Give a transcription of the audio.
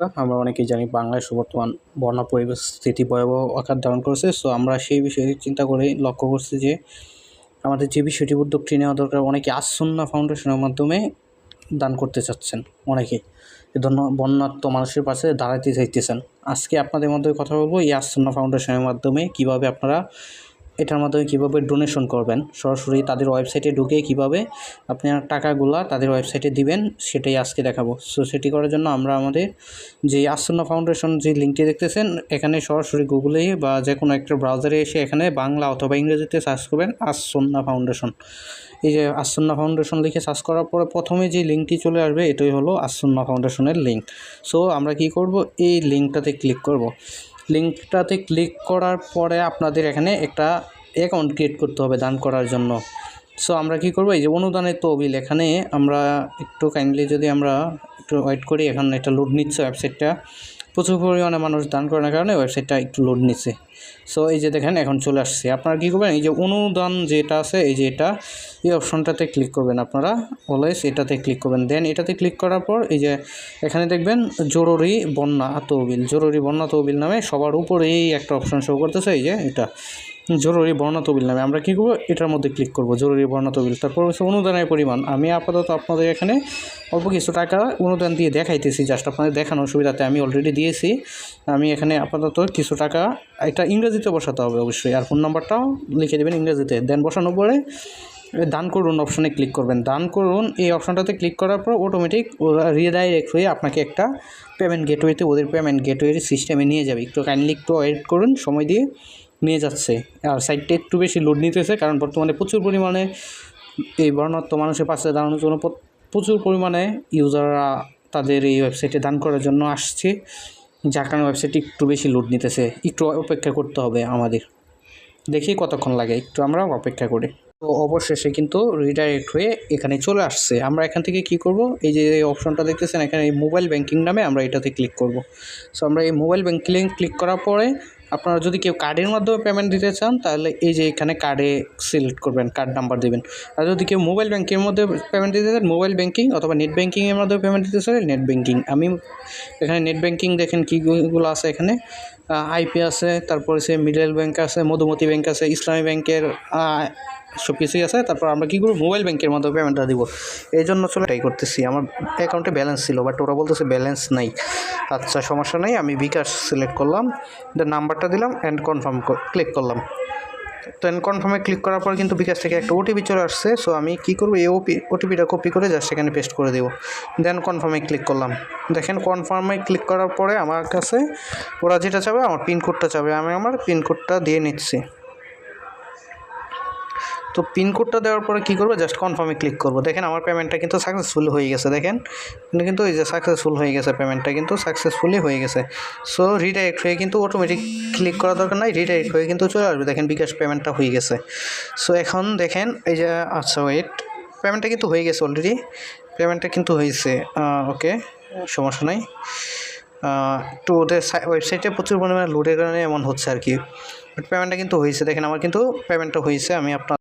আমরা অনেকেই জানি বাংলাদেশ বর্তমান বন্যা পরিবেশ স্থিতি ভয়াবহ আকার ধারণ করেছে। সো আমরা সেই বিষয়ে চিন্তা করে লক্ষ্য করছি যে, আমাদের যে বিষয়টি উদ্যোগটি নেওয়া দরকার, অনেকে আসন্না ফাউন্ডেশনের মাধ্যমে দান করতে চাচ্ছেন অনেকেই এ ধন্য, বন্যাত্ম মানুষের পাশে দাঁড়াতে চাইতেছেন। আজকে আপনাদের মধ্যে কথা বলব এই আসন্না ফাউন্ডেশনের মাধ্যমে কীভাবে আপনারা এটার মাধ্যমে কীভাবে ডোনেশন করবেন? সরাসরি তাদের ওয়েবসাইটে ঢুকে কীভাবে আপনার টাকাগুলা তাদের ওয়েবসাইটে দিবেন, সেটাই আজকে দেখাবো। সো সেটি করার জন্য আমরা আমাদের যে আসন্ন ফাউন্ডেশন যে লিঙ্কটি দেখতেছেন, এখানে সরাসরি গুগলে বা যে কোনো একটা ব্রাউজারে এসে এখানে বাংলা অথবা ইংরেজিতে সার্চ করবেন আসন্না ফাউন্ডেশন এই যে আসন্না ফাউন্ডেশন লিখে সার্চ করার পরে প্রথমে যে লিঙ্কটি চলে আসবে, এটাই হলো আসন্না ফাউন্ডেশনের লিঙ্ক সো আমরা কি করব? এই লিঙ্কটাতে ক্লিক করব। লিঙ্কটাতে ক্লিক করার পরে আপনাদের এখানে একটা অ্যাকাউন্ট ক্রিয়েট করতে হবে দান করার জন্য। সো আমরা কি করব? এই যে অনুদানের তহবিল, এখানে আমরা একটু কাইন্ডলি যদি আমরা একটু ওয়েট করি, এখন এটা লোড নিচ্ছে ওয়েবসাইটটা প্রচুর পরিমাণে মানুষ দান করার কারণে ওয়েবসাইটটা একটু লোড নিচ্ছে। সো এই যে দেখেন, এখন চলে আসছে। আপনারা কী করবেন? এই যে অনুদান যেটা আছে, এই যে এটা, এই অপশনটাতে ক্লিক করবেন আপনারা। অলওয়েজ এটাতে ক্লিক করবেন। দেন এটাতে ক্লিক করার পর, এই যে এখানে দেখবেন, জরুরি বন্যা তহবিল। জরুরি বন্যা তহবিল নামে সবার উপরেই একটা অপশন শো করতেছে। এই যে এটা। জরুরি বর্ণা তহবিল নামে। আমরা কী করব? এটার মধ্যে ক্লিক করব, জরুরি বর্ণা তহবিল তারপর হচ্ছে অনুদানের পরিমাণ। আমি আপাতত আপনাদের এখানে অল্প কিছু টাকা অনুদান দিয়ে দেখাইতেছি জাস্ট আপনাদের দেখানোর সুবিধাতে আমি অলরেডি দিয়েছি। আমি এখানে আপাতত কিছু টাকা এটা ইংরেজিতে বসাতে হবে অবশ্যই। আর ফোন নাম্বারটাও লিখে দেবেন ইংরেজিতে। দেন বসানোর পরে দান করুন অপশানে ক্লিক করবেন। দান করুন, এই অপশানটাতে ক্লিক করার পর অটোমেটিক ওরা রিডাইরেক্ট হয়ে আপনাকে একটা পেমেন্ট গেটওয়েতে ওদের পেমেন্ট গেটওয়ের সিস্টেমে নিয়ে যাবে। একটু কাইন্ডলি একটু ওয়েট করুন, সময় দিয়ে। নিয়ে যাচ্ছে। আর সাইডটা একটু বেশি লোড নিতেছে, কারণ বর্তমানে প্রচুর পরিমাণে এই বর্ণাত্ম মানুষের পাশে দাঁড়ানোর জন্য প্রচুর পরিমাণে ইউজাররা তাদের এই ওয়েবসাইটে দান করার জন্য আসছে। যার কারণে ওয়েবসাইটটি একটু বেশি লোড নিতেছে। একটু অপেক্ষা করতে হবে আমাদের। দেখি কতক্ষণ লাগে, একটু আমরা অপেক্ষা করি। তো অবশেষে কিন্তু রিডাইরেক্ট হয়ে এখানে চলে আসছে। আমরা এখান থেকে কি করব? এই যে অপশনটা দেখতেছেন, এখানে এই মোবাইল ব্যাংকিং নামে আমরা এটাতে ক্লিক করব। সো আমরা এই মোবাইল ব্যাংকিং ক্লিক করার পরে আপনারা যদি কেউ কার্ডের মাধ্যমে পেমেন্ট দিতে চান, তাহলে এই যে এখানে কার্ডে সিলেক্ট করবেন কার্ড নাম্বার দেবেন। আর যদি কেউ মোবাইল ব্যাংকের মধ্যে পেমেন্ট দিতে চান মোবাইল ব্যাংকিং অথবা নেট ব্যাঙ্কিংয়ের মাধ্যমে পেমেন্ট দিতে চান নেট ব্যাঙ্কিং আমি এখানে নেট ব্যাঙ্কিং দেখেন কীগুলো আছে এখানে। আইপি আছে, তারপরে সে মিডল ব্যাঙ্ক আছে, মধুমতি ব্যাঙ্ক আছে, ইসলামী ব্যাংকের সব কিছুই আছে। তারপর আমরা কী করব? মোবাইল ব্যাংকের মাধ্যমে পেমেন্টটা দিব। এই জন্য চলে ট্রাই করতেছি। আমার অ্যাকাউন্টে ব্যালেন্স ছিল বাট ওরা বলতেছে ব্যালেন্স নাই। আচ্ছা সমস্যা নেই, আমি বিকাশ সিলেক্ট করলাম। দেন নাম্বারটা দিলাম অ্যান্ড কনফার্ম ক্লিক করলাম। তো অ্যান্ড কনফার্মে ক্লিক করার পর কিন্তু বিকাশ থেকে একটা ওটিপি চলে আসছে। সো আমি কী করব? এই ওপি ওটিপিটা কপি করে জাস্ট সেখানে পেস্ট করে দেবো। দেন কনফার্মে ক্লিক করলাম। দেখেন কনফার্মে ক্লিক করার পরে আমার কাছে ওরা যেটা চাবে, আমার পিনকোডটা চাবে। আমি আমার পিনকোডটা দিয়ে নিচ্ছি। তো পিনকোডটা দেওয়ার পরে কী করব? জাস্ট কনফার্মে ক্লিক করব। দেখেন, আমার পেমেন্টটা কিন্তু সাকসেসফুল হয়ে গেছে, দেখেন। কিন্তু এই যে সাকসেসফুল হয়ে গেছে পেমেন্টটা কিন্তু সাকসেসফুলি হয়ে গেছে। সো রিডাইরেক্ট হয়ে কিন্তু অটোমেটিক ক্লিক করা দরকার নাই রিডাইরেক্ট হয়ে কিন্তু চলে আসবে। দেখেন, বিকাশ পেমেন্টটা হয়ে গেছে। সো এখন দেখেন, এই যে আচ্ছা ওয়েট পেমেন্টটা কিন্তু হয়ে গেছে অলরেডি পেমেন্টটা কিন্তু হয়েছে ওকে সমস্যা নাই। একটু ওদের ওয়েবসাইটে প্রচুর পরিমাণে লোডের কারণে এমন হচ্ছে আর কি। বাট পেমেন্টটা কিন্তু হয়েছে। দেখেন, আমার কিন্তু পেমেন্টটা হয়েছে, আমি আপনার